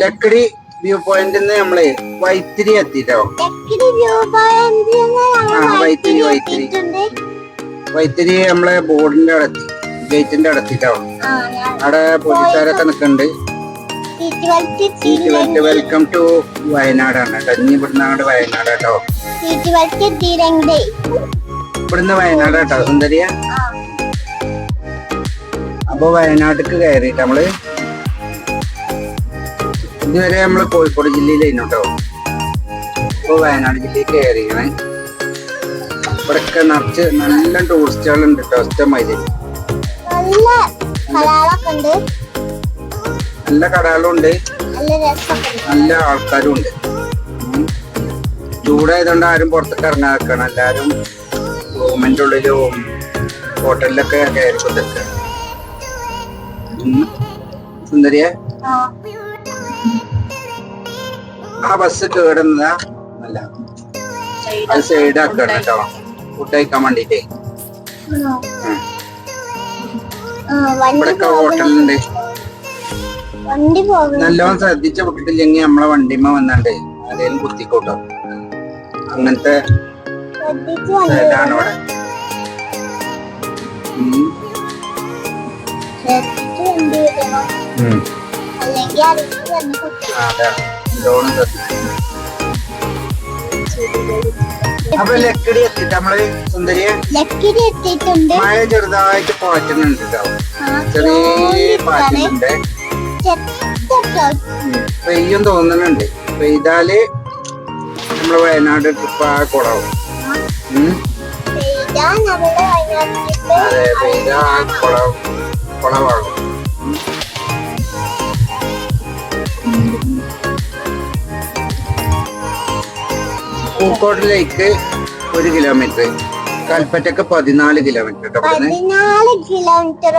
Lakkidi view പോയിന്റിൽ നിന്ന് നമ്മൾ വൈത്തിരി എത്തിട്ടോ? വൈത്തിരി, വൈത്തിരി വൈത്തിരി. നമ്മളെ ബോർഡിന്റെ അടുത്ത് ഗേറ്റിന്റെ അടുത്തിട്ടോ? അവിടെ പോലീസുകാരൊക്കെ നിൽക്കുന്നുണ്ട്. വെൽക്കം ടു വയനാടാണ് കേട്ടോ. ഇനി ഇവിടുന്ന് അങ്ങോട്ട് വയനാട് കേട്ടോ. ഇവിടുന്ന് വയനാട് കേട്ടോ സുന്ദരിയ. അപ്പൊ വയനാട്ടിക്ക് കയറിയിട്ട് നമ്മൾ ഇതുവരെ നമ്മൾ കോഴിക്കോട് ജില്ലയിലായിരുന്നു കേട്ടോ ഇപ്പൊ വയനാട് ജില്ലയിൽ കയറിയാണ് ഇവിടെയൊക്കെ നിറച്ച് നല്ല ടൂറിസ്റ്റുകളുണ്ട് കേട്ടോ ഇഷ്ടമായി നല്ല കടകളും ഉണ്ട്. നല്ല ആൾക്കാരും ഉണ്ട്. ചൂടായതുകൊണ്ട് ആരും പുറത്തേക്ക് ഇറങ്ങാക്കണം എല്ലാരും റൂമിന്റെ ഉള്ളിലും ഹോട്ടലിലൊക്കെ കയറി കുത്തിരിക്കുക സുന്ദരിയ? ആ ബസ് കേടുന്ന അല്ല അത് സൈഡ് ആക്കണം കേട്ടോ. ഫുഡ് കഴിക്കാൻ വേണ്ടിട്ടേ. പോകുന്നു ഹോട്ടലുണ്ട്. നല്ലോണം ശ്രദ്ധിച്ച വിട്ടിട്ടില്ലെങ്കിൽ നമ്മളെ വണ്ടിമ്മ വന്നാണ്ട് അതേലും കുത്തിക്കോട്ടോ. അങ്ങനത്തെ സ്ഥലമാണ് ഇവിടെ. അല്ലെങ്കിൽ അടുത്ത് അപ്പൊ ലക്കടി എത്തിട്ട് നമ്മൾ സുന്ദരിയെ ലക്കിരി എത്തിയിട്ടുണ്ട്. മഴ ചെറുതായിട്ട് പാറ്റുന്നുണ്ട്. ചെറിയ പെയ്യും തോന്നുന്നുണ്ട്. പെയ്താൽ നമ്മൾ വയനാട് ട്രിപ്പ് ആ കുളവും അതെ പെയ്താ ആ കുളം കുളവാകും പൂക്കോട്ടിലേക്ക് ഒരു കിലോമീറ്റർ കൽപ്പറ്റക്ക് പതിനാല് കിലോമീറ്റർ പതിനാല് കിലോമീറ്റർ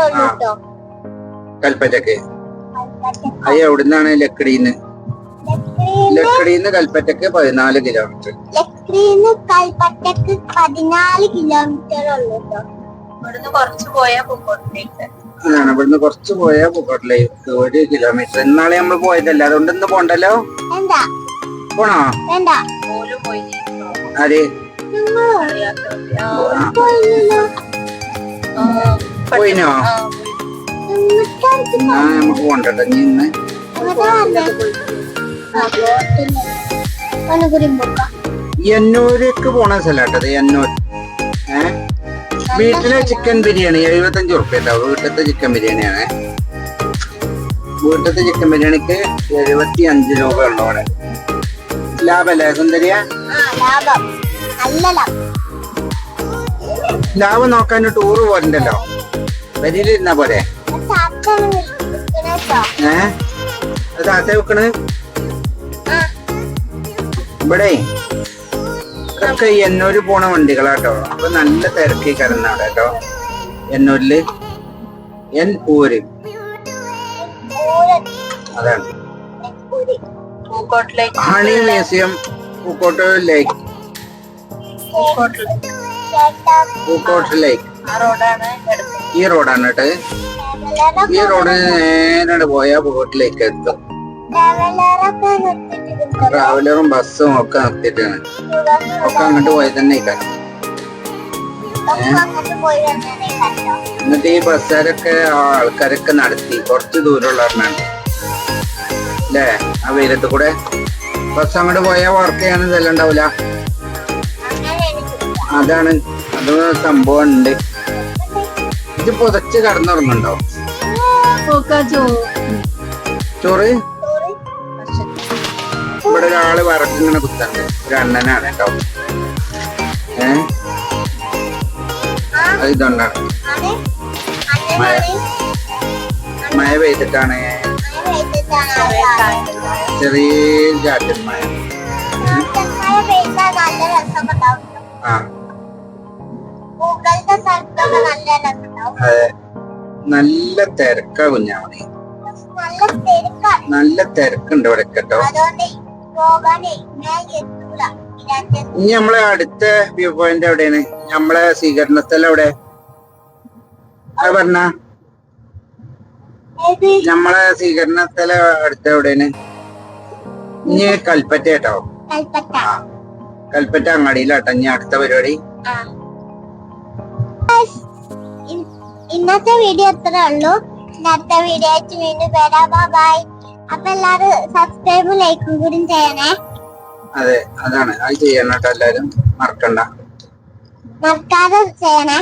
കൽപ്പറ്റക്ക്. അയ്യ എവിടുന്നാണ് ലക്കടിന്ന്? ലക്കടിന്ന് കൽപ്പറ്റക്ക് പതിനാല് കിലോമീറ്റർ കൽപ്പറ്റക്ക് പതിനാല് കിലോമീറ്റർ ഉള്ളു ഇവിടുന്ന് കുറച്ച് പോയാൽ പൂക്കോട്ടിലേക്ക്. അതാണ് ഇവിടുന്ന് കുറച്ച് പോയാ പൂക്കോട്ടിലേക്ക് ഒരു കിലോമീറ്റർ ഇന്നാളെ നമ്മൾ പോയതല്ലേ? അതുകൊണ്ട് ഇന്ന് പോണ്ടല്ലോ? വേണ്ട പോണോ? വേണ്ട. ആര്? പോയിനോ? ആ, നമുക്ക് പോണ്ടല്ലോ നീ ഇന്ന് എന്നൂരേക്ക് പോണ സ്ഥലാട്ടത് എന്നൂർ ഏ? വീട്ടിലെ ചിക്കൻ ബിരിയാണി എഴുപത്തഞ്ച് ഉറുപ്പ്യ ഉണ്ടാവും വീട്ടിലത്തെ ചിക്കൻ ബിരിയാണിയാണ്. വീട്ടിലത്തെ ചിക്കൻ ബിരിയാണിക്ക് എഴുപത്തി അഞ്ച് രൂപ ഉള്ളു അവിടെ. ലാഭല്ലേ സുന്ദരിയ? ലാഭം. നോക്കാൻ ടൂറ് പോരണ്ടല്ലോ വരിയിലിരുന്നാ പോരെ? വിളിക്കണേട്ടോ ഏ താത്ത വെക്കണ്? ഇവിടെ? ഇതൊക്കെ എന്നൂര് പോണ വണ്ടികളാട്ടോ. അപ്പൊ നല്ല തിരക്കി കിടന്നാണ് കേട്ടോ. എന്നൂരിൽ. എൻ ഊര്. അതാണ്. പൂക്കോട്ടിലേക്ക് honey museum Pookode lake Pookode lake റോഡാണ് എടുത്തത്. ഈ റോഡാണ് കേട്ടോ ഈ റോഡ് നേരെ പോയാൽ പൂക്കോട്ടിലേക്ക് എത്തും. ട്രാവലറും ബസ്സും ഒക്കെ നിർത്തിയിട്ടാണ്. ഒക്കെ അങ്ങോട്ട് പോയി തന്നെ എന്നിട്ട് ഈ ബസ്സുകാരൊക്കെ ആൾക്കാരൊക്കെ നടത്തി. കുറച്ച് ദൂരമുള്ള അല്ലേ ആ വെയിലത്ത് കൂടെ ബസ് അങ്ങോട്ട് പോയാൽ വർക്ക് ചെയ്യാൻ ഇതെല്ലാം ഉണ്ടാവില്ല അതാണ്. അത് സംഭവം ഉണ്ട് ഇത് പുതച്ച് കടന്നുറങ്ങുണ്ടോ ചോറ്? ഇവിടെ ഒരാൾ വറക്കിങ്ങനെ കുത്തണ്ട്. ഒരു അണ്ണനാണ് കേട്ടോ. ഏ? ഇതുണ്ടാണ് മഴ പെയ്തിട്ടാണ് ചെറിയ ചാറ്റൽ മഴ നല്ല രസമൊക്കെ ഉണ്ടാവും നല്ല തിരക്കാ കുഞ്ഞാമണി നല്ല തിരക്കാണ് നല്ല തിരക്കുണ്ട് ഇവിടെ കേട്ടോ ഇനി നമ്മളെ അടുത്ത വ്യൂ പോയിന്റ് എവിടെയാണ്? നമ്മളെ സ്വീകരണ സ്ഥലം എവിടെ പറഞ്ഞ. നമ്മളെ സ്വീകരണ സ്ഥലം അടുത്ത എവിടെയാണ്? ഇനി കൽപ്പറ്റ കേട്ടോ. കൽപ്പറ്റ. അങ്ങാടിയിലാട്ടോ. ഇനി അടുത്ത പരിപാടി. ഇന്നത്തെ വീഡിയോ ഇത്രേ ഉള്ളൂ. അടുത്ത വീഡിയോ ആയിട്ട് വീണ്ടും വരാം. ബൈ അപ്പൊ എല്ലാരും സബ്സ്ക്രൈബും ലൈക്കും കൂടി ചെയ്യണേ. അതെ അതാണ്. അത് ചെയ്യണം കേട്ടോ എല്ലാരും മറക്കണ്ട. മറക്കാതെ ചെയ്യണേ.